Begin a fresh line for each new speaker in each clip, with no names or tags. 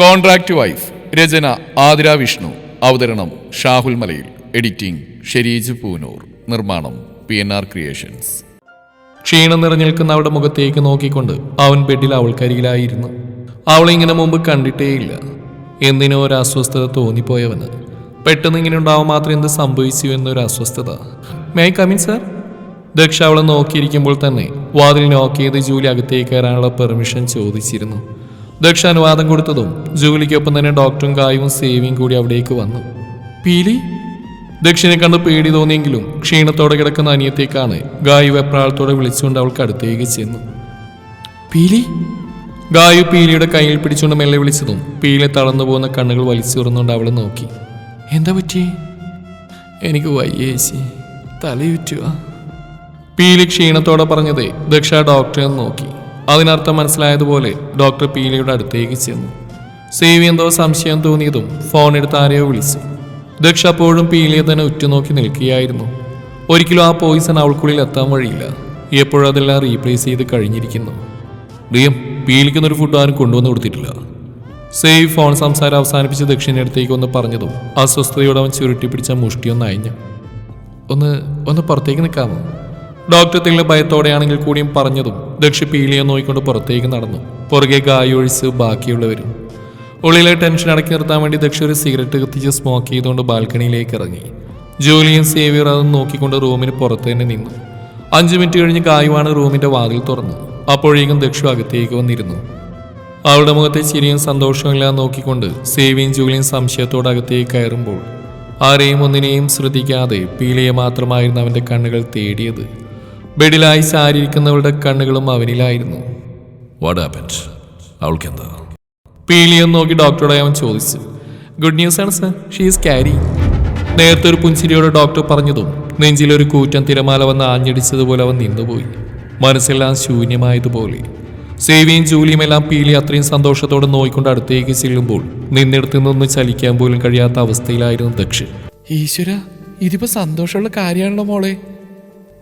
Contract wife രചന ആതിര വിഷ്ണു. അവതരണം Shahul Malayil. Editing Shereej Poonoor. നിർമ്മാണം പി എൻ ആർ ക്രിയേഷൻസ്. ക്ഷീണം നിറഞ്ഞു നിൽക്കുന്ന അവളുടെ മുഖത്തേക്ക് നോക്കിക്കൊണ്ട് അവൻ ബെഡിൽ അവൾക്കരികിലായിരുന്നു. അവളെ ഇങ്ങനെ മുമ്പ് കണ്ടിട്ടേയില്ല എന്തിനോ ഒരു അസ്വസ്ഥത തോന്നിപ്പോയവന്. പെട്ടെന്ന് ഇങ്ങനെ ഉണ്ടാവാൻ മാത്രം എന്ത് സംഭവിച്ചു എന്നൊരു അസ്വസ്ഥത. മേ കമിൻ സർ ദക്ഷ അവളെ നോക്കിയിരിക്കുമ്പോൾ തന്നെ വാതിൽ നോക്കിയത് ജൂലി അകത്തേക്ക് കയറാനുള്ള പെർമിഷൻ ചോദിച്ചിരുന്നു. ദക്ഷ അനുവാദം കൊടുത്തതും ജൂലിക്കൊപ്പം തന്നെ ഡോക്ടറും കായും സേവിയും കൂടി അവിടേക്ക് വന്നു. പീലി? ദക്ഷിനെ കണ്ട് പേടി തോന്നിയെങ്കിലും ക്ഷീണത്തോടെ കിടക്കുന്ന അനിയത്തേക്കാണ് ഗായു വെപ്രാളത്തോടെ വിളിച്ചുകൊണ്ട് അവൾക്ക് അടുത്തേക്ക് ചെന്നു. പീലി? ഗായു പീലിയുടെ കയ്യിൽ പിടിച്ചുകൊണ്ട് മെല്ലെ വിളിച്ചതും പീലി തളർന്നു പോകുന്ന കണ്ണുകൾ വലിച്ചു തുറന്നുകൊണ്ട് അവളെ നോക്കി. എന്താ പറ്റി എനിക്ക് വയ്യേച്ചി തലയുറ്റുക പീലി ക്ഷീണത്തോടെ പറഞ്ഞതേ ദക്ഷ ഡോക്ടറെ നോക്കി. അതിനർത്ഥം മനസ്സിലായതുപോലെ ഡോക്ടർ പീലിയുടെ അടുത്തേക്ക് ചെന്നു. സേവി എന്തോ സംശയം തോന്നിയതും ഫോൺ എടുത്ത് ആരെയോ വിളിച്ചു. ദക്ഷ അപ്പോഴും പീലിയെ തന്നെ ഉറ്റുനോക്കി നിൽക്കുകയായിരുന്നു. ഒരിക്കലും ആ പോയിസൺ അവൾക്കുള്ളിൽ എത്താൻ വഴിയില്ല. എപ്പോഴും അതെല്ലാം റീപ്ലേസ് ചെയ്ത് കഴിഞ്ഞിരിക്കുന്നു. ഡിയം പീലിക്കുന്നൊരു ഫുഡ് ആരും കൊണ്ടുവന്ന് കൊടുത്തിട്ടില്ല. സേവ് ഫോൺ സംസാരം അവസാനിപ്പിച്ച് ദക്ഷിണ അടുത്തേക്ക് ഒന്ന് പറഞ്ഞതും അസ്വസ്ഥതയോടെ അവൻ ചുരുട്ടി പിടിച്ച മുഷ്ടിയൊന്ന് അയഞ്ഞു. ഒന്ന് ഒന്ന് പുറത്തേക്ക് നിൽക്കാമോ? ഡോക്ടർ തെളിഞ്ഞ ഭയത്തോടെയാണെങ്കിൽ കൂടിയും പറഞ്ഞതും ദക്ഷി പീലിയെ നോക്കിക്കൊണ്ട് പുറത്തേക്ക് നടന്നു. പുറകെ കായൊഴിച്ച് ബാക്കിയുള്ളവരും. ഉള്ളിലെ ടെൻഷൻ അടക്കി നിർത്താൻ വേണ്ടി ദക്ഷ ഒരു സിഗരറ്റ് കത്തിച്ച് സ്മോക്ക് ചെയ്തുകൊണ്ട് ബാൽക്കണിയിലേക്ക് ഇറങ്ങി. ജോലിയും സേവിയർ അതും നോക്കിക്കൊണ്ട് റൂമിന് പുറത്ത് തന്നെ നിന്നു. അഞ്ചു മിനിറ്റ് കഴിഞ്ഞ് കായുവാണ് റൂമിന്റെ വാതിൽ തുറന്നു. അപ്പോഴേക്കും ദക്ഷു അകത്തേക്ക് വന്നിരുന്നു. അവളുടെ മുഖത്തെ ചിരിയും സന്തോഷവും എല്ലാം നോക്കിക്കൊണ്ട് സേവിയും ജൂലിയും സംശയത്തോടെ അകത്തേക്ക് കയറുമ്പോൾ ആരെയും ഒന്നിനെയും ശ്രദ്ധിക്കാതെ പീലിയെ മാത്രമായിരുന്നു അവന്റെ കണ്ണുകൾ തേടിയത്. ബെഡിലായി സാരിയിരിക്കുന്നവളുടെ കണ്ണുകളും അവനിലായിരുന്നു.
വാട്ട് അവൾക്ക് എന്താ
നോക്കി ഡോക്ടറോട് അവൻ ചോദിച്ചു. ഗുഡ് ന്യൂസ് ആണ് സർ ഷീസ് ക്യാരി നേരത്തെ ഒരു പുഞ്ചിരിയോട് ഡോക്ടർ പറഞ്ഞതും നെഞ്ചിലൊരു കൂറ്റൻ തിരമാല വന്ന് ആഞ്ഞടിച്ചതുപോലെ അവൻ നിന്നുപോയി. മനസ്സെല്ലാം ശൂന്യമായതുപോലെ. സേവിയും ജൂലിയും എല്ലാം പീലി അത്രയും സന്തോഷത്തോടെ നോയിക്കൊണ്ട് അടുത്തേക്ക് ചെല്ലുമ്പോൾ നിന്നിടത്ത് നിന്ന് ചലിക്കാൻ പോലും കഴിയാത്ത അവസ്ഥയിലായിരുന്നു ദക്ഷിൺ. ഈശ്വര ഇതിപ്പോ സന്തോഷമുള്ള കാര്യമാണല്ലോ മോളെ.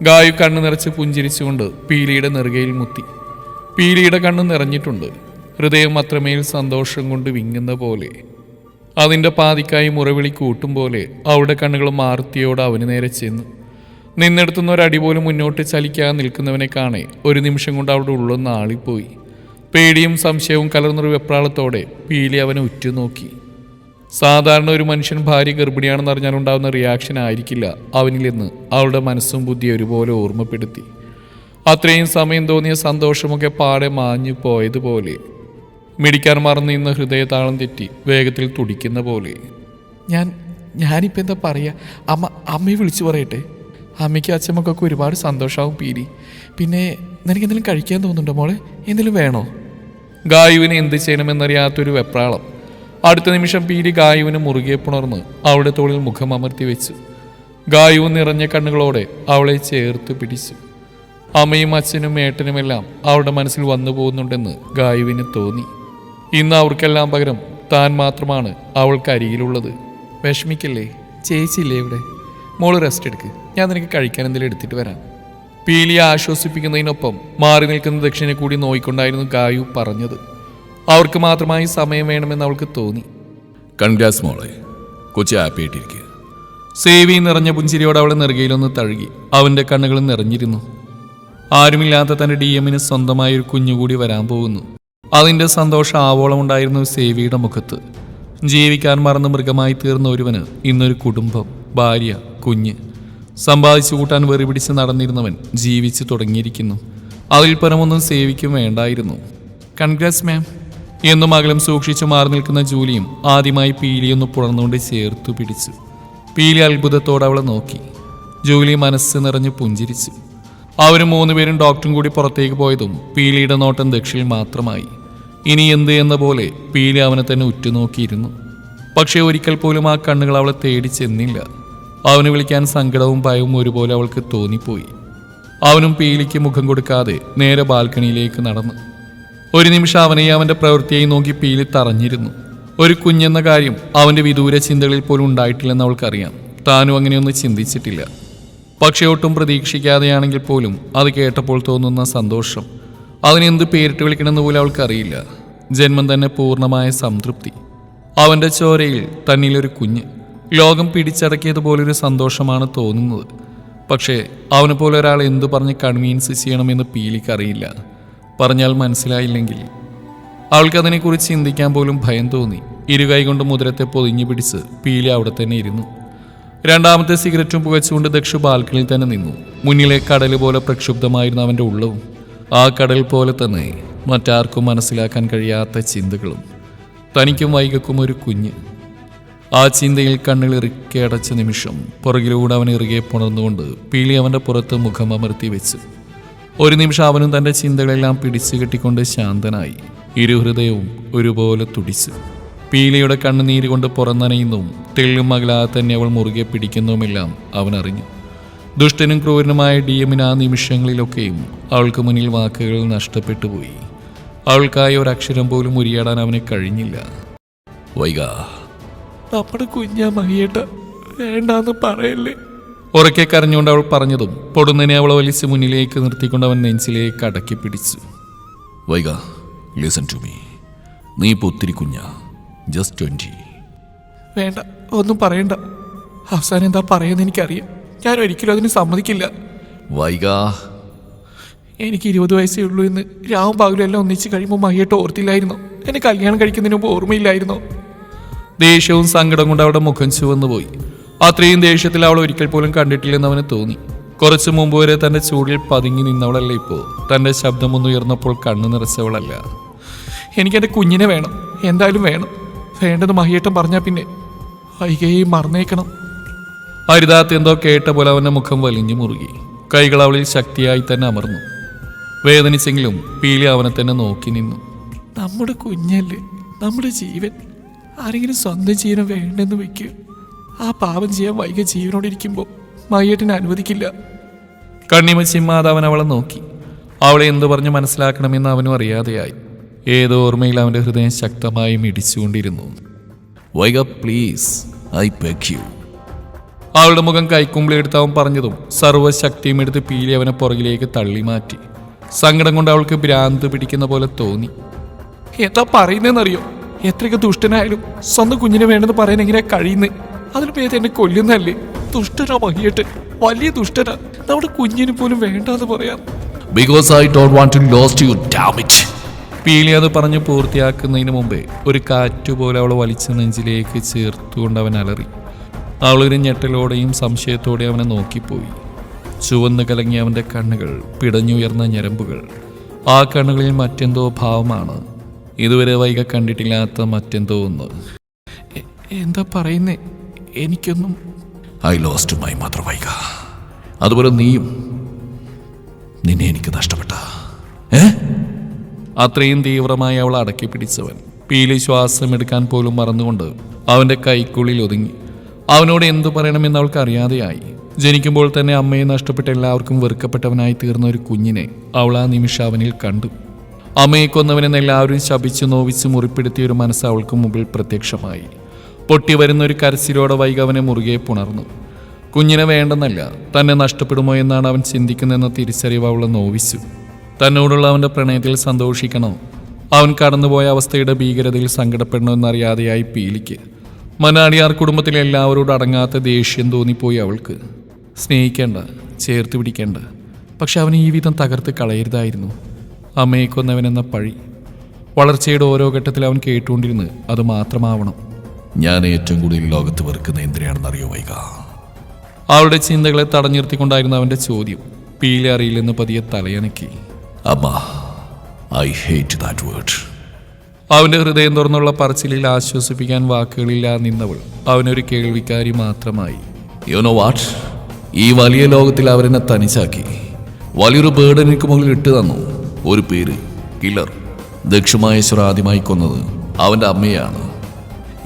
ഗായു കണ്ണു നിറച്ച് പുഞ്ചിരിച്ചുകൊണ്ട് പീലിയുടെ നെറുകയിൽ മുത്തി. പീലിയുടെ കണ്ണ് നിറഞ്ഞിട്ടുണ്ട്. ഹൃദയം അത്രമേൽ സന്തോഷം കൊണ്ട് വിങ്ങുന്ന പോലെ. അതിന്റെ പാതിക്കായി മുറവിളി കൂട്ടും പോലെ അവളുടെ കണ്ണുകൾ മാർത്തിയോട് അവന് നേരെ ചെന്നു. നിന്നെടുത്തുന്ന ഒരടി പോലും മുന്നോട്ട് ചലിക്കാതെ നിൽക്കുന്നവനെ കാണെ ഒരു നിമിഷം കൊണ്ട് അവിടെ ഉള്ളൊന്ന് ആളിപ്പോയി പേടിയും സംശയവും കലർന്നൊരു വെപ്രാളത്തോടെ പീലി അവനെ ഉറ്റുനോക്കി. സാധാരണ ഒരു മനുഷ്യൻ ഭാര്യ ഗർഭിണിയാണെന്ന് അറിഞ്ഞാൽ ഉണ്ടാകുന്ന റിയാക്ഷൻ ആയിരിക്കില്ല അവനിലെന്ന് അവളുടെ മനസ്സും ബുദ്ധിയും ഒരുപോലെ ഓർമ്മപ്പെടുത്തി. അത്രയും സമയം തോന്നിയ സന്തോഷമൊക്കെ പാടെ മാഞ്ഞു പോയതുപോലെ. മിടിക്കാൻ മറന്നു നിന്ന ഹൃദയതാളം തെറ്റി വേഗത്തിൽ തുടിക്കുന്ന പോലെ. ഞാൻ ഞാനിപ്പോൾ എന്താ പറയുക അമ്മ അമ്മയെ വിളിച്ചു പറയട്ടെ. അമ്മയ്ക്കും അച്ഛമ്മക്കൊക്കെ ഒരുപാട് സന്തോഷമാവും പീരി പിന്നെ നിനക്ക് എന്തെങ്കിലും കഴിക്കാൻ തോന്നുന്നുണ്ടോ മോളെ? എന്തെങ്കിലും വേണോ? ഗായുവിന് എന്ത് ചെയ്യണമെന്നറിയാത്തൊരു വെപ്രാളം. അടുത്ത നിമിഷം പീരി ഗായുവിന് മുറുകെ പുണർന്ന് അവളുടെ തോളിൽ മുഖം അമർത്തി വെച്ചു. ഗായു നിറഞ്ഞ കണ്ണുകളോടെ അവളെ ചേർത്ത് പിടിച്ചു. അമ്മയും അച്ഛനും ഏട്ടനുമെല്ലാം അവളുടെ മനസ്സിൽ വന്നു പോകുന്നുണ്ടെന്ന് ഗായുവിന് തോന്നി. ഇന്ന് അവർക്കെല്ലാം പകരം താൻ മാത്രമാണ് അവൾക്ക് അരികിലുള്ളത്. വിഷമിക്കല്ലേ? ചേച്ചിയില്ലേ ഇവിടെ? മോൾ റെസ്റ്റ് എടുക്ക്. ഞാൻ നിനക്ക് കഴിക്കാൻ എന്തെങ്കിലും എടുത്തിട്ട് വരാം. പീലിയെ ആശ്വസിപ്പിക്കുന്നതിനൊപ്പം മാറി നിൽക്കുന്ന ദക്ഷിണെ കൂടി നോയിക്കൊണ്ടായിരുന്നു ഗായു പറഞ്ഞത്. അവർക്ക് മാത്രമായി സമയം വേണമെന്ന് അവൾക്ക് തോന്നി.
കൺഗ്രാസ് മോളെ കൊച്ചി ഹാപ്പി ആയിട്ടിരിക്കുക
സേവി നിറഞ്ഞ പുഞ്ചിരിയോട് അവളെ നെറുകയിലൊന്ന് തഴുകി. അവന്റെ കണ്ണുകൾ നിറഞ്ഞിരുന്നു. ആരുമില്ലാത്ത തന്റെ ഡി എമ്മിന് സ്വന്തമായ ഒരു കുഞ്ഞുകൂടി വരാൻ പോകുന്നു. അതിന്റെ സന്തോഷം ആവോളം ഉണ്ടായിരുന്നു സേവിയുടെ മുഖത്ത്. ജീവിക്കാൻ മറന്ന് മൃഗമായി തീർന്ന ഒരുവന് ഇന്നൊരു കുടുംബം ഭാര്യ കുഞ്ഞ്. സമ്പാദിച്ചു കൂട്ടാൻ വെറി പിടിച്ച് നടന്നിരുന്നവൻ ജീവിച്ചു തുടങ്ങിയിരിക്കുന്നു. അതിൽ പരമൊന്നും സേവിക്കും വേണ്ടായിരുന്നു. Congrats ma'am. എന്നും അകലം സൂക്ഷിച്ചു മാറി നിൽക്കുന്ന ജൂലിയും ആദ്യമായി പീലിയൊന്ന് പുണർന്നുകൊണ്ട് ചേർത്തു പിടിച്ചു. പീലി അത്ഭുതത്തോടെ അവളെ നോക്കി. ജൂലി മനസ്സ് നിറഞ്ഞു പുഞ്ചിരിച്ചു. അവരും മൂന്നുപേരും ഡോക്ടറും കൂടി പുറത്തേക്ക് പോയതും പീലിയുടെ നോട്ടം ദക്ഷിൽ മാത്രമായി. ഇനി എന്ത് എന്ന പോലെ പീലി അവനെ തന്നെ ഉറ്റുനോക്കിയിരുന്നു. പക്ഷേ ഒരിക്കൽ പോലും ആ കണ്ണുകൾ അവളെ തേടി ചെന്നില്ല. അവന് വിളിക്കാൻ സങ്കടവും ഭയവും ഒരുപോലെ അവൾക്ക് തോന്നിപ്പോയി. അവനും പീലിക്ക് മുഖം കൊടുക്കാതെ നേരെ ബാൽക്കണിയിലേക്ക് നടന്നു. ഒരു നിമിഷം അവനെയും അവന്റെ പ്രവൃത്തിയായി നോക്കി പീലി തറഞ്ഞിരുന്നു ഒരു കുഞ്ഞെന്ന കാര്യം അവന്റെ വിദൂര ചിന്തകളിൽ പോലും ഉണ്ടായിട്ടില്ലെന്ന് അവൾക്കറിയാം. താനും അങ്ങനെയൊന്നും ചിന്തിച്ചിട്ടില്ല. പക്ഷേ ഒട്ടും പ്രതീക്ഷിക്കാതെയാണെങ്കിൽ പോലും അത് കേട്ടപ്പോൾ തോന്നുന്ന സന്തോഷം. അതിനെന്ത് പേരിട്ട് വിളിക്കണമെന്ന് പോലും അവൾക്കറിയില്ല. ജന്മം തന്നെ പൂർണമായ സംതൃപ്തി. അവന്റെ ചോരയിൽ തന്നിലൊരു കുഞ്ഞ്. ലോകം പിടിച്ചടക്കിയതുപോലൊരു സന്തോഷമാണ് തോന്നുന്നത്. പക്ഷേ അവനെപ്പോലെ പോലെ ഒരാൾ എന്തു പറഞ്ഞ് കൺവീൻസ് ചെയ്യണമെന്ന് പീലിക്കറിയില്ല. പറഞ്ഞാൽ മനസ്സിലായില്ലെങ്കിൽ അവൾക്കതിനെക്കുറിച്ച് ചിന്തിക്കാൻ പോലും ഭയം തോന്നി. ഇരുകൈ കൊണ്ട് മുദ്രത്തെ പൊതിഞ്ഞു പിടിച്ച് പീലി അവിടെ തന്നെ ഇരുന്നു. രണ്ടാമത്തെ സിഗരറ്റും പുകച്ചുകൊണ്ട് ദക്ഷു ബാൽക്കണിയിൽ തന്നെ നിന്നു. മുന്നിലെ കടൽ പോലെ പ്രക്ഷുബ്ധമായിരുന്നു അവന്റെ ഉള്ളവും. ആ കടൽ പോലെ തന്നെ മറ്റാർക്കും മനസ്സിലാക്കാൻ കഴിയാത്ത ചിന്തകളും. തനിക്കും വൈകക്കും ഒരു കുഞ്ഞ്. ആ ചിന്തയിൽ കണ്ണിൽ ഇറുക്കി അടച്ച നിമിഷം പുറകിലൂടെ അവൻ ഇറുകെ പുണർന്നുകൊണ്ട് പീലി അവന്റെ പുറത്ത് മുഖം അമർത്തി വെച്ചു. ഒരു നിമിഷം അവനും തന്റെ ചിന്തകളെല്ലാം പിടിച്ചു കെട്ടിക്കൊണ്ട് ശാന്തനായി. ഇരുഹൃദയവും ഒരുപോലെ തുടിച്ചു. പീലിയുടെ കണ്ണുനീര് കൊണ്ട് പുറന്നനയുന്നതും തെള്ളും അകലാതെ തന്നെ അവൾ മുറുകെ പിടിക്കുന്നതുമെല്ലാം അവൻ അറിഞ്ഞു ദുഷ്ടനും ക്രൂരനുമായ ഡി എമ്മിന് ആ നിമിഷങ്ങളിലൊക്കെയും അവൾക്ക് മുന്നിൽ വാക്കുകൾ നഷ്ടപ്പെട്ടു പോയി. അവൾക്കായി ഒരക്ഷരം പോലും ഉരിയാടാൻ അവനെ കഴിഞ്ഞില്ല.
വൈകാ
നമ്മുടെ കുഞ്ഞാ മഹിയേട്ട വേണ്ടാന്ന് പറയല്ലേ? ഉറക്കെ കരഞ്ഞുകൊണ്ട് അവൾ പറഞ്ഞതും പൊടുന്നതിനെ അവളെ വലിച്ച് മുന്നിലേക്ക് നിർത്തിക്കൊണ്ട് അവൻ നെഞ്ചിലേക്ക് അടക്കി പിടിച്ചു.
വൈക ലിസൺ ടു മീ നീ ഇപ്പോൾ ഒത്തിരി കുഞ്ഞ. ജസ്റ്റ് ട്വന്റി
വേണ്ട ഒന്നും പറയണ്ട. അവസാനം എന്താ പറയുന്നത് എനിക്കറിയാം. ഞാൻ ഒരിക്കലും അതിന് സമ്മതിക്കില്ല.
വൈക
എനിക്ക് ഇരുപത് വയസ്സേ ഉള്ളൂ എന്ന് രാവും പകലും എല്ലാം ഒന്നിച്ച് കഴിയുമ്പോൾ മയ്യട്ട് ഓർത്തില്ലായിരുന്നോ. എന്നെ കല്യാണം കഴിക്കുന്നതിന് മുമ്പ് ഓർമ്മയില്ലായിരുന്നോ.
ദേഷ്യവും സങ്കടം കൊണ്ട് അവിടെ മുഖം ചുവന്നു പോയി അത്രയും ദേഷ്യത്തിൽ അവൾ ഒരിക്കൽ പോലും കണ്ടിട്ടില്ലെന്ന് അവന് തോന്നി. കുറച്ചു മുമ്പ് വരെ തന്റെ ചൂടിൽ പതുങ്ങി നിന്നവളല്ല ഇപ്പോൾ തന്റെ ശബ്ദം ഒന്ന് ഉയർന്നപ്പോൾ കണ്ണു നിറച്ചവളല്ല.
എനിക്ക് എന്റെ കുഞ്ഞിനെ വേണം. എന്തായാലും വേണം. വേണ്ടത് മഹിയേട്ടം പറഞ്ഞാൽ പിന്നെ. വൈകയെ മറന്നേക്കണം.
അരുതാത്ത് എന്തോ കേട്ട പോലെ അവന്റെ മുഖം വലിഞ്ഞു മുറുകി. കൈകൾ അവളിൽ ശക്തിയായി തന്നെ അമർന്നു. വേദനിച്ചെങ്കിലും പീലി അവനെ തന്നെ നോക്കി നിന്നു.
നമ്മുടെ കുഞ്ഞല്ലേ? നമ്മുടെ ജീവൻ. ആരെങ്കിലും സ്വന്തം ജീവനം വേണ്ടെന്ന് വെക്കുക ആ പാപം ചെയ്യാൻ വൈകി ജീവനോടിരിക്കുമ്പോൾ മയ്യേട്ടിനെ അനുവദിക്കില്ല.
കണ്ണിമ മാതാവൻ അവളെ നോക്കി. അവളെ എന്തു പറഞ്ഞു മനസ്സിലാക്കണമെന്ന് അവനും അറിയാതെയായി. ഏതോ ഓർമ്മയിൽ അവന്റെ ഹൃദയം ശക്തമായി മിടിച്ചുകൊണ്ടിരുന്നു.
വൈക പ്ലീസ് ഐ പെഗ് യു.
അവളുടെ മുഖം കൈക്കുമ്പിളെടുത്ത് അവൻ പറഞ്ഞതും സർവശക്തിയും എടുത്ത് പീലി അവനെ പുറകിലേക്ക് തള്ളി മാറ്റി സങ്കടം കൊണ്ട് അവൾക്ക് ഭ്രാന്ത് പിടിക്കുന്ന പോലെ തോന്നി.
എന്താ പറയുന്നതെന്നറിയോ എത്രയൊക്കെ ദുഷ്ടനായാലും സ്വന്തം കുഞ്ഞിനെ വേണ്ടെന്ന് പറയാൻ എങ്ങനെയാ കഴിയുന്നത് അതിന് പേര് എന്നെ കൊല്ലുന്നല്ലേ ദുഷ്ടനാ മഹിയട്ടെ വലിയ ദുഷ്ടനാ. നമ്മുടെ കുഞ്ഞിന് പോലും വേണ്ടാന്ന് പറയാം.
Because I don't want to lost you dammit
Peeli അത് പറഞ്ഞ് പൂർത്തിയാക്കുന്നതിന് മുമ്പേ ഒരു കാറ്റുപോലെ അവളെ വലിച്ച നെഞ്ചിലേക്ക് ചേർത്തുകൊണ്ട് അവൻ അലറി. അവളൊരു ഞെട്ടലോടെയും സംശയത്തോടെയും അവനെ നോക്കിപ്പോയി. ചുവന്ന് കലങ്ങിയ അവന്റെ കണ്ണുകൾ പിടഞ്ഞുയർന്ന ഞരമ്പുകൾ. ആ കണ്ണുകളിൽ മറ്റെന്തോ ഭാവമാണ്. ഇതുവരെ വൈകെ കണ്ടിട്ടില്ലാത്ത മറ്റെന്തോ ഒന്ന്.
എന്താ പറയുന്നേ? എനിക്കൊന്നും
ഐ ലോസ്റ്റ് മൈ മദർ വൈക. അതുപോലെ നീയും നിന്നെ എനിക്ക് നഷ്ടപ്പെട്ട. ഏ?
അത്രയും തീവ്രമായി അവൾ അടക്കി പിടിച്ചവൻ. പീലി ശ്വാസം എടുക്കാൻ പോലും മറന്നുകൊണ്ട് അവന്റെ കൈക്കുള്ളിൽ ഒതുങ്ങി. അവനോട് എന്തു പറയണമെന്ന് അവൾക്ക് അറിയാതെയായി. ജനിക്കുമ്പോൾ തന്നെ അമ്മയെ നഷ്ടപ്പെട്ട എല്ലാവർക്കും വെറുക്കപ്പെട്ടവനായി തീർന്ന ഒരു കുഞ്ഞിനെ അവൾ ആ നിമിഷം അവനിൽ കണ്ടു. അമ്മയെ കൊന്നവനെന്ന് എല്ലാവരും ശപിച്ചു നോവിച്ച് മുറിപ്പെടുത്തിയ ഒരു മനസ്സ് അവൾക്ക് മുമ്പിൽ പ്രത്യക്ഷമായി. പൊട്ടി വരുന്ന ഒരു കരച്ചിലോടെ വൈകി അവനെ മുറുകെ പുണർന്നു. കുഞ്ഞിനെ വേണ്ടെന്നല്ല തന്നെ നഷ്ടപ്പെടുമോ എന്നാണ് അവൻ ചിന്തിക്കുന്നതെന്ന തിരിച്ചറിവ് അവളെ നോവിച്ചു. തന്നോടുള്ള അവന്റെ പ്രണയത്തിൽ സന്തോഷിക്കണോ. അവൻ കടന്നുപോയ അവസ്ഥയുടെ ഭീകരതയിൽ സങ്കടപ്പെടണമെന്നറിയാതെയായി പീലിക്ക്. മനാടിയാർ കുടുംബത്തിലെ എല്ലാവരോടും അടങ്ങാത്ത ദേഷ്യം തോന്നിപ്പോയി അവൾക്ക്. സ്നേഹിക്കേണ്ട ചേർത്ത് പിടിക്കേണ്ട. പക്ഷെ അവൻ ഈ വിധം തകർത്ത് കളയരുതായിരുന്നു. അമ്മയെ കൊന്നവനെന്ന പഴി. വളർച്ചയുടെ ഓരോ ഘട്ടത്തിൽ അവൻ കേട്ടുകൊണ്ടിരുന്ന് അത് മാത്രമാവണം.
ഞാൻ ഏറ്റവും കൂടുതൽ ലോകത്ത് വെറുക്കുന്ന എന്തിനാണെന്ന് അറിയോ വൈക?
അവളുടെ ചിന്തകളെ തടഞ്ഞിർത്തിക്കൊണ്ടായിരുന്നു അവന്റെ ചോദ്യം. പീലി അറിയില്ലെന്ന് പതിയെ തലയണക്കി.
അമ്മ ഐ ഹേറ്റ് ദാറ്റ് വേർഡ്
അവന്റെ ഹൃദയം തുറന്നുള്ള പറച്ചിലിൽ ആശ്വസിപ്പിക്കാൻ വാക്കുകളില്ലാ നിന്നവൾ. അവനൊരു കേൾവിക്കാരി മാത്രമായി.
യു നോ വാട്ട് ഈ വലിയ ലോകത്തിൽ അവരെന്നെ തനിച്ചാക്കി. വലിയൊരു ബേർഡ് എനിക്ക് മുകളിൽ ഇട്ട് തന്നു. ഒരു പേര് കില്ലർ ദക്ഷിമായേശ്വർ ആദ്യമായി കൊന്നത് അവന്റെ അമ്മയാണ്.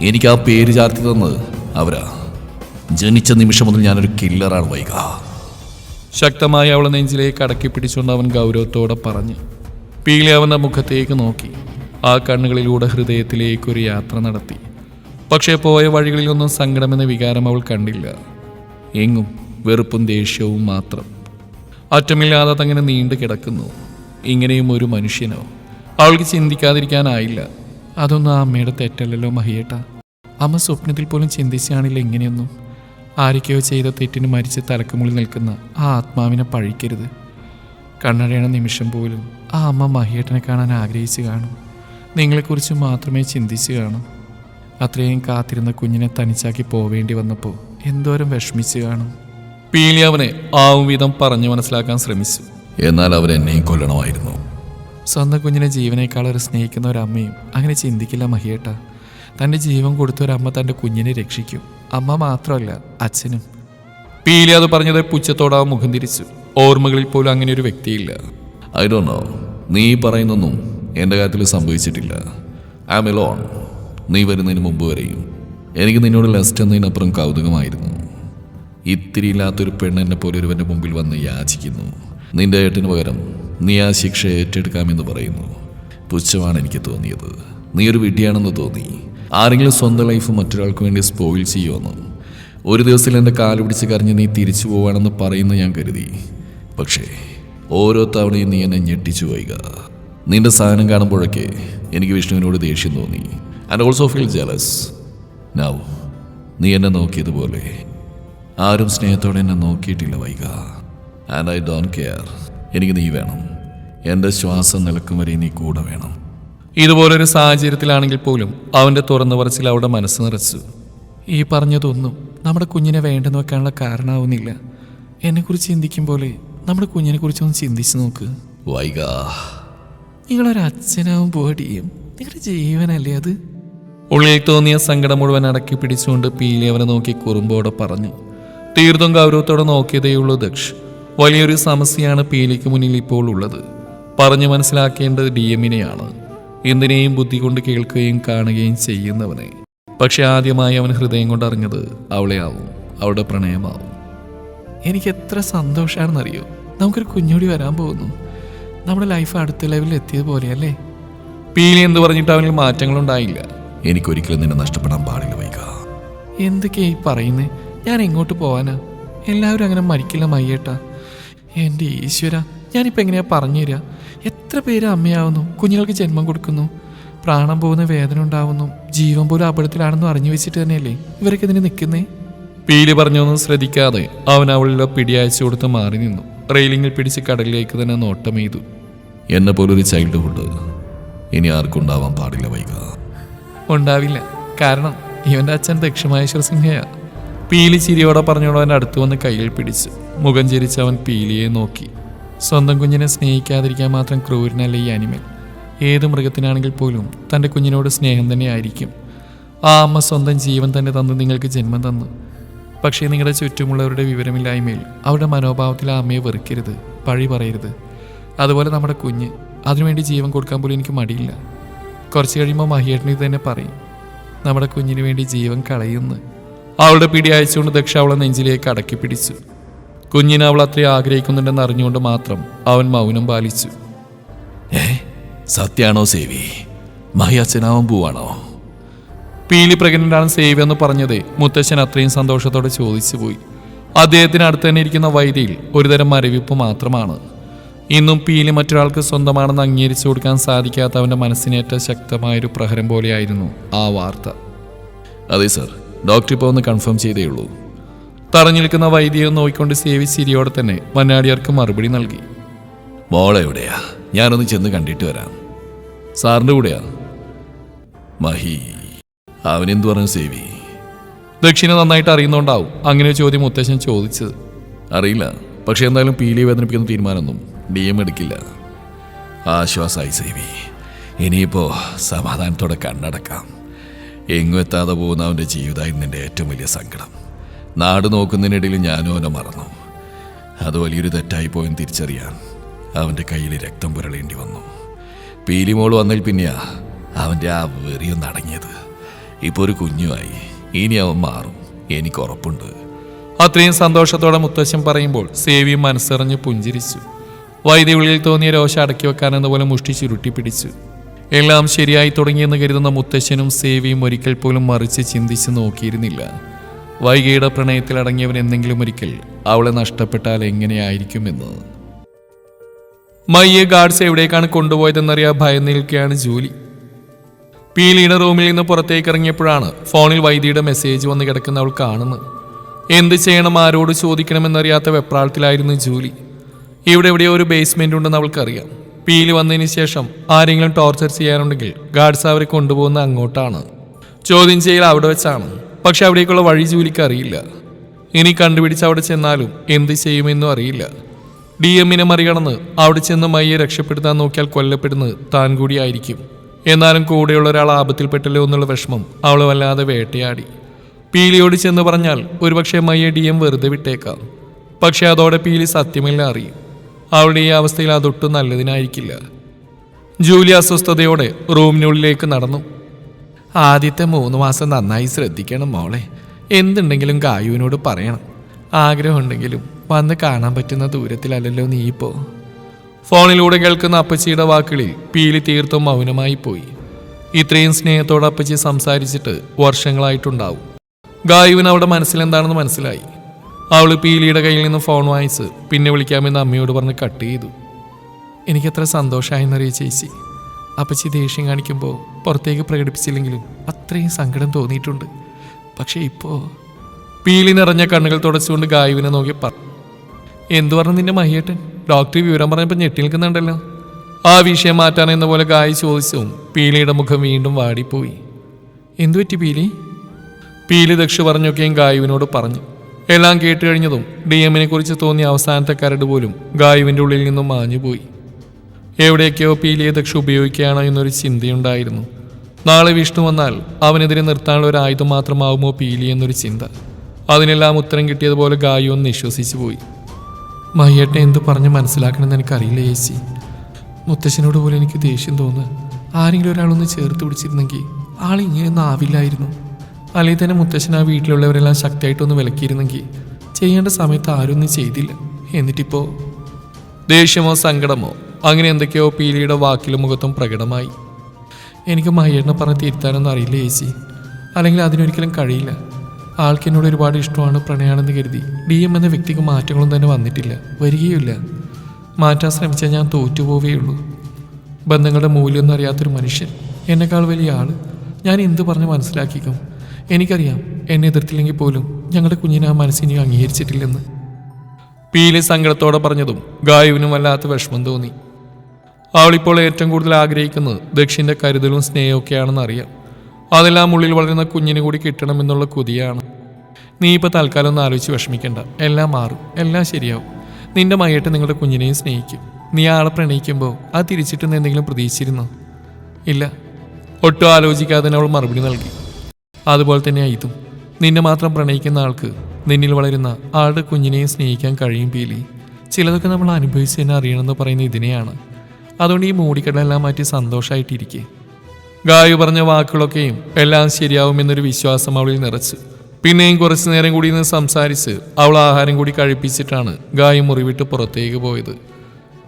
എനിക്ക് ആ പേര് ചാർത്തി തന്നത് അവരാ. ജനിച്ച നിമിഷം മുതൽ ഞാനൊരു കില്ലറാണ് വൈക.
ശക്തമായി അവളെ നെഞ്ചിലേക്ക് അടക്കി പിടിച്ചുകൊണ്ട് അവൻ ഗൗരവത്തോടെ പറഞ്ഞു. പീലി അവന്റെ മുഖത്തേക്ക് നോക്കി. ആ കണ്ണുകളിലൂടെ ഹൃദയത്തിലേക്ക് ഒരു യാത്ര നടത്തി. പക്ഷേ പോയ വഴികളിലൊന്നും സങ്കടമെന്ന വികാരം അവൾ കണ്ടില്ല. എങ്ങും വെറുപ്പും ദേഷ്യവും മാത്രം. അറ്റമില്ലാതെ അങ്ങനെ നീണ്ടു കിടക്കുന്നു. ഇങ്ങനെയും ഒരു മനുഷ്യനോ? അവൾക്ക് ചിന്തിക്കാതിരിക്കാനായില്ല.
അതൊന്നും ആ അമ്മയുടെ തെറ്റല്ലല്ലോ മഹിയേട്ട. അമ്മ സ്വപ്നത്തിൽ പോലും ചിന്തിച്ചാണില്ല ഇങ്ങനെയൊന്നും. ആരൊക്കെയോ ചെയ്ത തെറ്റിന് മരിച്ച് തലക്കുമുള്ളിൽ നിൽക്കുന്ന ആ ആത്മാവിനെ പഴിക്കരുത്. കണ്ണടയണ നിമിഷം പോലും ആ അമ്മ മഹിയേട്ടനെ കാണാൻ ആഗ്രഹിച്ചു കാണും. നിങ്ങളെക്കുറിച്ച് മാത്രമേ ചിന്തിച്ചു കാണും. അത്രയും കാത്തിരുന്ന കുഞ്ഞിനെ തനിച്ചാക്കി പോവേണ്ടി വന്നപ്പോൾ എന്തോരം വിഷമിച്ചു കാണും.
പീലി അവനെ ആവും വിധം പറഞ്ഞു മനസ്സിലാക്കാൻ ശ്രമിച്ചു.
എന്നാൽ അവരെന്നെയും കൊല്ലണമായിരുന്നു.
സ്വന്തം കുഞ്ഞിനെ ജീവനേക്കാളേറെ സ്നേഹിക്കുന്ന ഒരമ്മയും അങ്ങനെ ചിന്തിക്കില്ല മഹിയേട്ട. തന്റെ ജീവൻ കൊടുത്തൊരമ്മ തന്റെ കുഞ്ഞിനെ രക്ഷിക്കും. അമ്മ മാത്രമല്ല അച്ഛനും.
പീലി അത് പറഞ്ഞത് പുച്ഛത്തോടെ മുഖം തിരിച്ചു. ഓർമ്മകളിൽ പോലും അങ്ങനെ ഒരു വ്യക്തിയില്ല.
ഐ ഡോ നോ നീ പറയുന്നൊന്നും എന്റെ കാര്യത്തിൽ സംഭവിച്ചിട്ടില്ല. ഐ എം എലോൺ നീ വരുന്നതിന് മുമ്പ് വരെയും. എനിക്ക് നിന്നോട് ലെസ്റ്റ് എന്നതിനപ്പുറം കൗതുകമായിരുന്നു. ഇത്തിരി ഇല്ലാത്തൊരു പെണ്ണെന്നെ പോലെ ഒരുവന്റെ മുമ്പിൽ വന്ന് യാചിക്കുന്നു. നിന്റെ ഏട്ടിന് പകരം നീ ആ ശിക്ഷ ഏറ്റെടുക്കാമെന്ന് പറയുന്നു. പുച്ഛമാണ് എനിക്ക് തോന്നിയത്. നീ ഒരു വിഡ്ഢിയാണെന്ന് തോന്നി. ആരെങ്കിലും സ്വന്തം ലൈഫ് മറ്റൊരാൾക്ക് വേണ്ടി സ്പോയിൽ ചെയ്യുമെന്ന്. ഒരു ദിവസത്തിൽ എന്റെ കാൽ പിടിച്ച് കരഞ്ഞ് നീ തിരിച്ചു പോവാണെന്ന് പറയുന്ന ഞാൻ കരുതി. പക്ഷേ ഓരോ തവണയും നീ എന്നെ ഞെട്ടിച്ചു വൈക. നിന്റെ സാധനം കാണുമ്പോഴൊക്കെ എനിക്ക് വിഷ്ണുവിനോട് ദേഷ്യം തോന്നി. And also feel jealous now നീ എന്നെ നോക്കിയതുപോലെ ആരും സ്നേഹത്തോടെ എന്നെ നോക്കിയിട്ടില്ല വൈക. ആൻഡ് ഐ ഡോണ്ട് കെയർ എനിക്ക് നീ വേണം. എന്റെ ശ്വാസം നിലക്കും വരെ നീ കൂടെ വേണം.
ഇതുപോലൊരു സാഹചര്യത്തിലാണെങ്കിൽ പോലും അവന്റെ തുറന്നു പറച്ചിൽ അവിടെ മനസ്സ് നിറച്ചു.
ഈ പറഞ്ഞതൊന്നും നമ്മുടെ കുഞ്ഞിനെ വേണ്ടെന്ന് വെക്കാനുള്ള കാരണമാവുന്നില്ല. എന്നെക്കുറിച്ച് ചിന്തിക്കും പോലെ നമ്മുടെ കുഞ്ഞിനെ കുറിച്ചൊന്ന് ചിന്തിച്ചു നോക്ക്.
വൈകാ.
നിങ്ങളൊരു അച്ഛനാവും പോടിയും നിങ്ങളുടെ ജീവനല്ലേ അത്?
ഉള്ളിൽ തോന്നിയ സങ്കടം മുഴുവൻ അടക്കി പിടിച്ചുകൊണ്ട് പീലി അവനെ നോക്കി കുറുമ്പോടെ പറഞ്ഞു. തീർത്തും ഗൗരവത്തോടെ നോക്കിയതേയുള്ളൂ ദക്ഷ്. വലിയൊരു സമസ്യയാണ് പീലിക്ക് മുന്നിൽ ഇപ്പോൾ ഉള്ളത്. പറഞ്ഞു മനസ്സിലാക്കേണ്ടത് ഡി എമ്മിനെയാണ്. എന്തിനേയും ബുദ്ധി കൊണ്ട് കേൾക്കുകയും കാണുകയും ചെയ്യുന്നവനെ. പക്ഷെ ആദ്യമായി അവൻ ഹൃദയം കൊണ്ട് അറിഞ്ഞത് അവളെ ആവും അവളുടെ പ്രണയമാവും.
എനിക്ക് എത്ര സന്തോഷമാണെന്നറിയോ നമുക്കൊരു കുഞ്ഞോടി വരാൻ പോകുന്നു. നമ്മുടെ ലൈഫ് അടുത്ത ലെവലിൽ എത്തിയത് പോലെയല്ലേ?
പീലി എന്ന് പറഞ്ഞിട്ട് അവനിൽ മാറ്റങ്ങളുണ്ടായില്ല.
എനിക്കൊരിക്കലും നിന്നെ നഷ്ടപ്പെടാൻ പാടില്ല വൈക
എന്തൊക്കെയാ ഈ പറയുന്നേ? ഞാൻ എങ്ങോട്ട് പോവാനാ? എല്ലാവരും അങ്ങനെ മരിക്കില്ല മയ്യേട്ടാ. എന്റെ ഈശ്വര ഞാനിപ്പോൾ എങ്ങനെയാ പറഞ്ഞു തരിക എത്ര പേര് അമ്മയാവുന്നു? കുഞ്ഞുങ്ങൾക്ക് ജന്മം കൊടുക്കുന്നു. പ്രാണം പോകുന്ന വേദന ഉണ്ടാവുന്നു. ജീവൻ പോലും അപകടത്തിലാണെന്ന് അറിഞ്ഞു വെച്ചിട്ട് തന്നെയല്ലേ ഇവരൊക്കെ ഇതിന് നിൽക്കുന്നേ?
പീലി പറഞ്ഞൊന്നും ശ്രദ്ധിക്കാതെ അവൻ അവളിലെ പിടിയയച്ചു കൊടുത്ത് മാറി നിന്നു. റെയിലിങ്ങിൽ പിടിച്ച് കടലിലേക്ക് തന്നെ നോട്ടം ചെയ്തു
എന്നെ പോലൊരു ചൈൽഡ്ഹുഡ് ഇനി ആർക്കും ഉണ്ടാവാൻ പാടില്ല വൈക.
ഉണ്ടാവില്ല. കാരണം ഇവന്റെ അച്ഛൻ ദക്ഷിമേശ്വർ സിംഹയാ.
പീലി ചിരിയോടെ പറഞ്ഞോളവൻ അടുത്ത് വന്ന് കയ്യിൽ പിടിച്ച് മുഖം ചിരിച്ച് അവൻ പീലിയെ നോക്കി.
സ്വന്തം കുഞ്ഞിനെ സ്നേഹിക്കാതിരിക്കാൻ മാത്രം ക്രൂരനല്ല ഈ അനിമൽ. ഏത് മൃഗത്തിനാണെങ്കിൽ പോലും തന്റെ കുഞ്ഞിനോട് സ്നേഹം തന്നെ ആയിരിക്കും. ആ അമ്മ സ്വന്തം ജീവൻ തന്നെ തന്ന് നിങ്ങൾക്ക് ജന്മം തന്നു. പക്ഷേ നിങ്ങളുടെ ചുറ്റുമുള്ളവരുടെ വിവരമില്ലായ്മയിൽ അവരുടെ മനോഭാവത്തിൽ ആ അമ്മയെ വെറുക്കരുത് പഴി പറയരുത്. അതുപോലെ നമ്മുടെ കുഞ്ഞ് അതിനുവേണ്ടി ജീവൻ കൊടുക്കാൻ പോലും എനിക്ക് മടിയില്ല. കുറച്ച് കഴിയുമ്പോൾ മഹിയേട്ടന് തന്നെ പറയും. നമ്മുടെ കുഞ്ഞിന് വേണ്ടി ജീവൻ കളയുന്നു.
അവളുടെ പിടി അയച്ചുകൊണ്ട് ദക്ഷ അവളെ നെഞ്ചിലേക്ക് അടക്കി പിടിച്ചു കുഞ്ഞിനെ അവൾ അത്രയും ആഗ്രഹിക്കുന്നുണ്ടെന്ന് അറിഞ്ഞുകൊണ്ട് മാത്രം അവൻ മൗനം പാലിച്ചു.
ഏ സത്യാണോ സേവി? മഹി അച്ഛനാവും പോവാണോ?
പീലി പ്രഗ്നന്റാണ് സേവി എന്ന് പറഞ്ഞത് മുത്തശ്ശൻ അത്രയും സന്തോഷത്തോടെ ചോദിച്ചു പോയി. അദ്ദേഹത്തിന് അടുത്ത് തന്നെ ഇരിക്കുന്ന വൈദ്യയിൽ ഒരുതരം മരവിപ്പ് മാത്രമാണ്. ഇന്നും പീലി മറ്റൊരാൾക്ക് സ്വന്തമാണെന്ന് അംഗീകരിച്ചു കൊടുക്കാൻ സാധിക്കാത്ത അവന്റെ മനസ്സിനേറ്റ ശക്തമായൊരു പ്രഹരം പോലെയായിരുന്നു ആ വാർത്ത.
അതെ സർ ഡോക്ടർ ഇപ്പോൾ ഒന്ന് കൺഫേം ചെയ്തേ ഉള്ളൂ.
തറഞ്ഞു നിൽക്കുന്ന നോക്കിക്കൊണ്ട് സേവി ചിരിയോടെ തന്നെ മന്നാടിയാർക്ക് മറുപടി നൽകി.
മോളെവിടെയാ ഞാനൊന്ന് ചെന്ന് കണ്ടിട്ട് വരാം. സാറിന്റെ കൂടെയാ? മഹി. അവനെന്തു പറഞ്ഞു സേവി?
ദക്ഷിണ നന്നായിട്ട് അറിയുന്നോണ്ടാവും അങ്ങനെ ചോദ്യം മുത്തശ്ശൻ ചോദിച്ചത്.
അറിയില്ല. പക്ഷെ എന്തായാലും പീലി വേദനിപ്പിക്കുന്ന തീരുമാനമൊന്നും ഡി എം എടുക്കില്ല. ആശ്വാസമായി സേവി. ഇനിയിപ്പോ സമാധാനത്തോടെ കണ്ണടക്കാം. എങ്ങും എത്താതെ പോകുന്ന അവന്റെ ജീവിതമായിരുന്നു എന്റെ ഏറ്റവും വലിയ സങ്കടം. നാട് നോക്കുന്നതിനിടയിൽ ഞാനും അവനെ മറന്നു. അത് വലിയൊരു തെറ്റായി പോയെന്ന് തിരിച്ചറിയാൻ അവന്റെ കയ്യിൽ രക്തം പുരളേണ്ടി വന്നു. പീലിമോൾ വന്നതിൽ പിന്നെയാ അവന്റെ ആ വെറിയൊന്ന് അടങ്ങിയത്. ഇപ്പോൾ ഒരു കുഞ്ഞുമായി. ഇനി അവൻ മാറും. എനിക്ക് ഉറപ്പുണ്ട്.
അത്രയും സന്തോഷത്തോടെ മുത്തശ്ശൻ പറയുമ്പോൾ സേവിയും മനസ്സറിഞ്ഞ് പുഞ്ചിരിച്ചു. വൈദ്യുള്ളിൽ തോന്നിയ രോഷം അടക്കി വെക്കാനെന്ന പോലെ മുഷ്ടി ചുരുട്ടി പിടിച്ചു. എല്ലാം ശരിയായി തുടങ്ങിയെന്ന് കരുതുന്ന മുത്തശ്ശനും സേവിയും ഒരിക്കൽ പോലും മറിച്ച് ചിന്തിച്ച് നോക്കിയിരുന്നില്ല. വൈകിയുടെ പ്രണയത്തിൽ അടങ്ങിയവൻ എന്തെങ്കിലും ഒരിക്കൽ അവളെ നഷ്ടപ്പെട്ടാൽ എങ്ങനെയായിരിക്കുമെന്ന്. മയ്യെ ഗാർഡ്സ് എവിടേക്കാണ് കൊണ്ടുപോയതെന്നറിയാൻ ഭയം നിൽക്കുകയാണ് ജോലി. പീലിയുടെ റൂമിൽ നിന്ന് പുറത്തേക്ക് ഇറങ്ങിയപ്പോഴാണ് ഫോണിൽ വൈദ്യയുടെ മെസ്സേജ് വന്ന് കിടക്കുന്ന അവൾ കാണുന്നത്. എന്ത് ചെയ്യണം ആരോട് ചോദിക്കണമെന്നറിയാത്ത വെപ്രാളത്തിലായിരുന്നു ജൂലി. ഇവിടെ എവിടെയോ ഒരു ബേസ്മെന്റ് ഉണ്ടെന്ന് അവൾക്കറിയാം. പീലി വന്നതിന് ശേഷം ആരെങ്കിലും ടോർച്ചർ ചെയ്യാനുണ്ടെങ്കിൽ ഗാർഡ്സ് അവരെ കൊണ്ടുപോകുന്ന അങ്ങോട്ടാണ്. ചോദ്യം ചെയ്യൽ അവിടെ വെച്ചാണ്. പക്ഷെ അവിടേക്കുള്ള വഴി ജൂലിക്ക് അറിയില്ല. ഇനി കണ്ടുപിടിച്ച് അവിടെ ചെന്നാലും എന്ത് ചെയ്യുമെന്നും അറിയില്ല. ഡി എമ്മിനെ മറികടന്ന് അവിടെ ചെന്ന് മയ്യെ രക്ഷപ്പെടുത്താൻ നോക്കിയാൽ കൊല്ലപ്പെടുന്നത് താൻ കൂടിയായിരിക്കും. എന്നാലും കൂടെയുള്ള ഒരാൾ ആപത്തിൽപ്പെട്ടല്ലോ എന്നുള്ള വിഷമം അവൾ വല്ലാതെ വേട്ടയാടി. പീലിയോട് ചെന്ന് പറഞ്ഞാൽ ഒരുപക്ഷെ മയ്യെ ഡി എം വെറുതെ വിട്ടേക്കാം. പക്ഷെ അതോടെ പീലി സത്യമില്ല അറിയും. അവളുടെ ഈ അവസ്ഥയിൽ അതൊട്ടും നല്ലതിനായിരിക്കില്ല. ജൂലി അസ്വസ്ഥതയോടെ റൂമിനുള്ളിലേക്ക് നടന്നു. ആദ്യത്തെ മൂന്ന് മാസം നന്നായി ശ്രദ്ധിക്കണം മോളെ. എന്തുണ്ടെങ്കിലും ഗായുവിനോട് പറയണം. ആഗ്രഹമുണ്ടെങ്കിലും വന്ന് കാണാൻ പറ്റുന്ന ദൂരത്തിലല്ലല്ലോ നീ ഇപ്പോ. ഫോണിലൂടെ കേൾക്കുന്ന അപ്പച്ചിയുടെ വാക്കുകളിൽ പീലി തീർത്തും മൗനമായി പോയി. ഇത്രയും സ്നേഹത്തോടെ അപ്പച്ചി സംസാരിച്ചിട്ട് വർഷങ്ങളായിട്ടുണ്ടാവും. ഗായുവിന് അവളുടെ മനസ്സിലെന്താണെന്ന് മനസ്സിലായി. അവൾ പീലിയുടെ കയ്യിൽ നിന്ന് ഫോൺ വാങ്ങിച്ച് പിന്നെ വിളിക്കാമെന്ന് അമ്മയോട് പറഞ്ഞ് കട്ട് ചെയ്തു. എനിക്കത്ര സന്തോഷമായെന്നറിയ ചേച്ചി? അപ്പച്ചി ദേഷ്യം കാണിക്കുമ്പോൾ പുറത്തേക്ക് പ്രകടിപ്പിച്ചില്ലെങ്കിലും അത്രയും സങ്കടം തോന്നിയിട്ടുണ്ട്. പക്ഷേ ഇപ്പോൾ പീലി നിറഞ്ഞ കണ്ണുകൾ തുടച്ചുകൊണ്ട് ഗായുവിനെ നോക്കി പറഞ്ഞു എന്തു പറഞ്ഞു നിന്റെ മഹിയേട്ടൻ? ഡോക്ടർ വിവരം പറഞ്ഞപ്പോൾ ഞെട്ടി നിൽക്കുന്നുണ്ടല്ലോ. ആ വിഷയം മാറ്റാനെന്ന പോലെ ഗായി ചോദിച്ചും പീലിയുടെ മുഖം വീണ്ടും വാടിപ്പോയി. എന്തു പറ്റി പീലി? പീലി ദക്ഷ പറഞ്ഞൊക്കെയും ഗായുവിനോട് പറഞ്ഞു. എല്ലാം കേട്ടുകഴിഞ്ഞതും ഡി എമ്മിനെ കുറിച്ച് തോന്നിയ അവസാനത്തെ കരട് പോലും ഗായുവിന്റെ ഉള്ളിൽ നിന്നും മാഞ്ഞുപോയി. എവിടെയൊക്കെയോ പീലിയെ ദക്ഷ ഉപയോഗിക്കുകയാണോ എന്നൊരു ചിന്തയുണ്ടായിരുന്നു. നാളെ വിഷ്ണു വന്നാൽ അവനെതിരെ നിർത്താനുള്ള ഒരു ആയുധം മാത്രമാവുമോ പീലി എന്നൊരു ചിന്ത. അതിനെല്ലാം ഉത്തരം കിട്ടിയതുപോലെ ഗായു ഒന്ന് നിശ്വസിച്ചു പോയി. മയ്യേട്ടനെ എന്ത് പറഞ്ഞ് മനസ്സിലാക്കണമെന്ന് എനിക്കറിയില്ല ചേച്ചി മുത്തശ്ശനോട് പോലും എനിക്ക് ദേഷ്യം തോന്നുന്നു. ആരെങ്കിലും ഒരാളൊന്ന് ചേർത്ത് പിടിച്ചിരുന്നെങ്കിൽ ആൾ ഇങ്ങനെയൊന്നും ആവില്ലായിരുന്നു. അല്ലെങ്കിൽ തന്നെ മുത്തശ്ശൻ ആ വീട്ടിലുള്ളവരെല്ലാം ശക്തിയായിട്ടൊന്ന് വിലക്കിയിരുന്നെങ്കിൽ ചെയ്യേണ്ട സമയത്ത് ആരും ഒന്നും ചെയ്തില്ല. എന്നിട്ടിപ്പോൾ ദേഷ്യമോ സങ്കടമോ? അങ്ങനെ എന്തൊക്കെയോ പീലിയുടെ വാക്കിലും മുഖത്തും പ്രകടമായി. എനിക്ക് മയ്യേട്ടനെ പറഞ്ഞ് തിരുത്താനൊന്നും അറിയില്ല ചേച്ചി അല്ലെങ്കിൽ അതിനൊരിക്കലും കഴിയില്ല. ആൾക്ക് എന്നോട് ഒരുപാട് ഇഷ്ടമാണ് പ്രണയാണെന്ന് കരുതി ഡി എം എന്ന വ്യക്തിക്ക് മാറ്റങ്ങളൊന്നും തന്നെ വന്നിട്ടില്ല വരികയുമില്ല. മാറ്റാൻ ശ്രമിച്ചാൽ ഞാൻ തോറ്റുപോവുകയുള്ളൂ. ബന്ധങ്ങളുടെ മൂല്യമൊന്നും അറിയാത്തൊരു മനുഷ്യൻ എന്നെക്കാൾ വലിയ ആൾ. ഞാൻ എന്ത് പറഞ്ഞ് മനസ്സിലാക്കിക്കും? എനിക്കറിയാം എന്നെ എതിർത്തില്ലെങ്കിൽ പോലും ഞങ്ങളുടെ കുഞ്ഞിനെ ആ മനസ്സിനെ അംഗീകരിച്ചിട്ടില്ലെന്ന്. പീലി സങ്കടത്തോടെ പറഞ്ഞതും ഗായുവിനും വല്ലാത്ത വിഷമം തോന്നി. അവളിപ്പോൾ ഏറ്റവും കൂടുതൽ ആഗ്രഹിക്കുന്നത് ദക്ഷിന്റെ കരുതലും സ്നേഹമൊക്കെയാണെന്ന് അറിയാം. അതെല്ലാം ഉള്ളിൽ വളരുന്ന കുഞ്ഞിന് കൂടി കിട്ടണമെന്നുള്ള കൊതിയാണ്. നീ ഇപ്പോൾ തൽക്കാലം ഒന്ന് ആലോചിച്ച് വിഷമിക്കണ്ട. എല്ലാം മാറും. എല്ലാം ശരിയാവും. നിന്റെ മയ്യട്ട് നിങ്ങളുടെ കുഞ്ഞിനെയും സ്നേഹിക്കും. നീ ആളെ പ്രണയിക്കുമ്പോൾ അത് തിരിച്ചിട്ടെന്ന് എന്തെങ്കിലും പ്രതീക്ഷിച്ചിരുന്നു? ഇല്ല. ഒട്ടും ആലോചിക്കാതെ തന്നെ അവൾ മറുപടി നൽകി. അതുപോലെ തന്നെ ഇതും നിന്നെ മാത്രം പ്രണയിക്കുന്ന ആൾക്ക് നിന്നിൽ വളരുന്ന ആളുടെ കുഞ്ഞിനെയും സ്നേഹിക്കാൻ കഴിയും പീലി. ചിലതൊക്കെ നമ്മൾ അനുഭവിച്ച് തന്നെ അറിയണമെന്ന് പറയുന്ന ഇതിനെയാണ്. അതുകൊണ്ട് ഈ മൂടിക്കടലെല്ലാം മാറ്റി സന്തോഷമായിട്ടിരിക്കെ ഗായു പറഞ്ഞ വാക്കുകളൊക്കെയും എല്ലാം ശരിയാവും എന്നൊരു വിശ്വാസം അവളിൽ നിറച്ചു. പിന്നെയും കുറച്ചു നേരം കൂടി നിന്ന് സംസാരിച്ച് അവൾ ആഹാരം കൂടി കഴിപ്പിച്ചിട്ടാണ് ഗായു മുറിവിട്ട് പുറത്തേക്ക് പോയത്.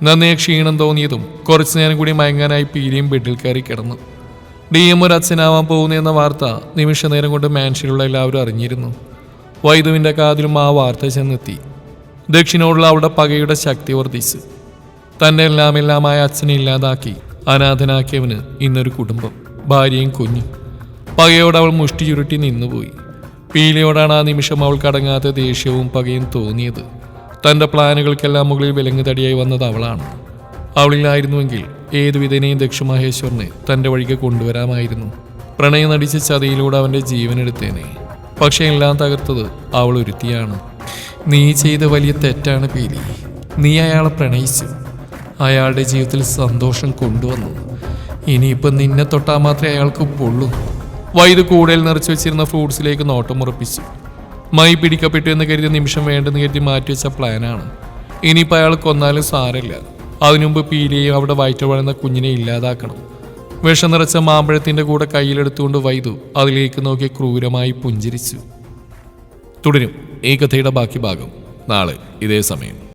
നന്നേ ക്ഷീണം തോന്നിയതും കുറച്ചു നേരം കൂടി മയങ്ങാനായി പീരിയും ബെഡിൽ കയറി കിടന്നു. ഡി എം ഒരു അച്ഛനാവാൻ പോകുന്നു എന്ന വാർത്ത നിമിഷ നേരം കൊണ്ട് മാൻഷനിലുള്ള എല്ലാവരും അറിഞ്ഞിരുന്നു. വൈദുവിന്റെ കാതിലും ആ വാർത്ത ചെന്നെത്തി. ദക്ഷിണോടുള്ള അവളുടെ പകയുടെ ശക്തി വർദ്ധിച്ചു. തന്റെ എല്ലാം എല്ലാമായ അച്ഛനെ ഇല്ലാതാക്കി അനാഥനാക്കിയവന് ഇന്നൊരു കുടുംബം. ഭാര്യയും കുഞ്ഞും. പകയോട് അവൾ മുഷ്ടി ചുരുട്ടി നിന്നുപോയി. പീലയോടാണ് ആ നിമിഷം അവൾക്ക് അടങ്ങാത്ത ദേഷ്യവും പകയും തോന്നിയത്. തന്റെ പ്ലാനുകൾക്കെല്ലാം മുകളിൽ വിലങ്ങുതടിയായി വന്നത് അവളാണ്. അവളിലായിരുന്നുവെങ്കിൽ ഏതുവിധേനയും ദക്ഷമഹേശ്വറിനെ തന്റെ വഴിക്ക് കൊണ്ടുവരാമായിരുന്നു. പ്രണയം നടിച്ച ചതിയിലൂടെ അവന്റെ ജീവനെടുത്തേനെ പക്ഷേ എല്ലാം തകർത്തത് അവൾ ഒരുത്തിയാണ്. നീ ചെയ്ത വലിയ തെറ്റാണ് പീലി. നീ അയാളെ പ്രണയിച്ചു. അയാളുടെ ജീവിതത്തിൽ സന്തോഷം കൊണ്ടുവന്നു. ഇനിയിപ്പം നിന്നെ തൊട്ടാൽ മാത്രമേ അയാൾക്ക് പൊള്ളൂ. വൈദ്യു കൂടുതൽ നിറച്ചു വെച്ചിരുന്ന ഫ്രൂട്ട്സിലേക്ക് നോട്ടം ഉറപ്പിച്ചു. മൈ പിടിക്കപ്പെട്ടു എന്ന് കരുതിയ നിമിഷം വേണ്ടെന്ന് കരുതി മാറ്റിവെച്ച പ്ലാനാണ്. ഇനിയിപ്പോൾ അയാൾ കൊന്നാലും സാരമില്ല. അതിനുമുമ്പ് പീലിയെയും അവിടെ വയറ്റ വളർന്ന കുഞ്ഞിനെ ഇല്ലാതാക്കണം. വിഷം നിറച്ച മാമ്പഴത്തിന്റെ കൂടെ കയ്യിലെടുത്തുകൊണ്ട് വൈദു അതിലേക്ക് നോക്കി ക്രൂരമായി പുഞ്ചിരിച്ചു. തുടരും ഈ കഥയുടെ ബാക്കി ഭാഗം നാളെ ഇതേ സമയം.